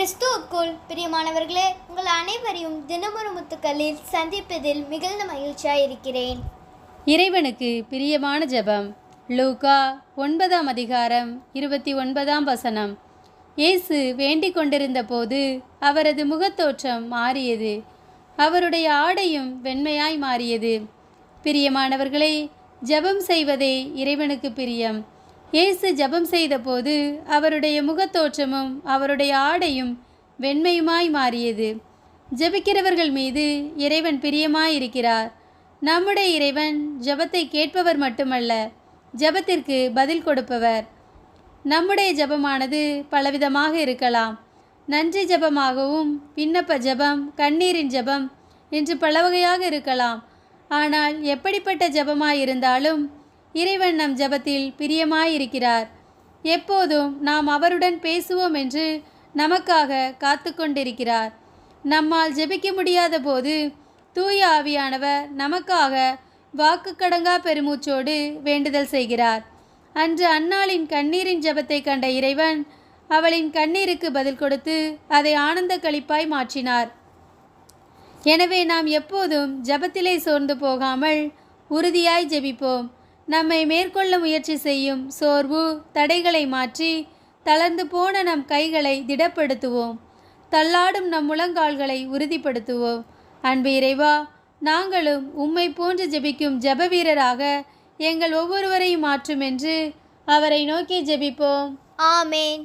கிறிஸ்துவுக்குள் பிரியமானவர்களே உங்கள் அனைவரையும் தினமொரு முத்துக்களில் சந்திப்பதில் மிகுந்த மகிழ்ச்சியாக இருக்கிறேன். இறைவனுக்கு பிரியமான ஜெபம். லூகா ஒன்பதாம் அதிகாரம் இருபத்தி ஒன்பதாம் வசனம். இயேசு வேண்டிக் கொண்டிருந்த போது அவரது முகத்தோற்றம் மாறியது. அவருடைய ஆடையும் வெண்மையாய் மாறியது. பிரியமானவர்களே ஜெபம் செய்வதே இறைவனுக்கு பிரியம். இயேசு ஜெபம் செய்தபோது அவருடைய முகத்தோற்றமும் அவருடைய ஆடையும் வெண்மையுமாய் மாறியது. ஜெபிக்கிறவர்கள் மீது இறைவன் பிரியமாயிருக்கிறார். நம்முடைய இறைவன் ஜபத்தை கேட்பவர் மட்டுமல்ல ஜெபத்திற்கு பதில் கொடுப்பவர். நம்முடைய ஜெபமானது பலவிதமாக இருக்கலாம். நன்றி ஜெபமாகவும் விண்ணப்ப ஜெபம் கண்ணீரின் ஜெபம் என்று பல வகையாக இருக்கலாம். ஆனால் எப்படிப்பட்ட ஜெபமாயிருந்தாலும் இறைவன் நம் ஜெபத்தில் பிரியமாயிருக்கிறார். எப்போதும் நாம் அவருடன் பேசுவோம் என்று நமக்காக காத்து கொண்டிருக்கிறார் நம்மால் ஜெபிக்க முடியாத போது தூய ஆவியானவர் நமக்காக வாக்கு கடங்கா பெருமூச்சோடு வேண்டுதல் செய்கிறார். அன்று அன்னாளின் கண்ணீரின் ஜபத்தை கண்ட இறைவன் அவளின் கண்ணீருக்கு பதில் கொடுத்து அதை ஆனந்த களிப்பாய் மாற்றினார். எனவே நாம் எப்போதும் ஜெபத்திலே சோர்ந்து போகாமல் உறுதியாய் ஜெபிப்போம். நம்மை மேற்கொள்ள முயற்சி செய்யும் சோர்வு தடைகளை மாற்றி தளர்ந்து போன நம் கைகளை திடப்படுத்துவோம். தள்ளாடும் நம் முழங்கால்களை உறுதிப்படுத்துவோம். அன்பு இறைவா நாங்களும் உம்மை போன்று ஜெபிக்கும் ஜெப வீரராக எங்கள் ஒவ்வொருவரையும் மாற்றும் என்று அவரை நோக்கி ஜெபிப்போம். ஆமேன்.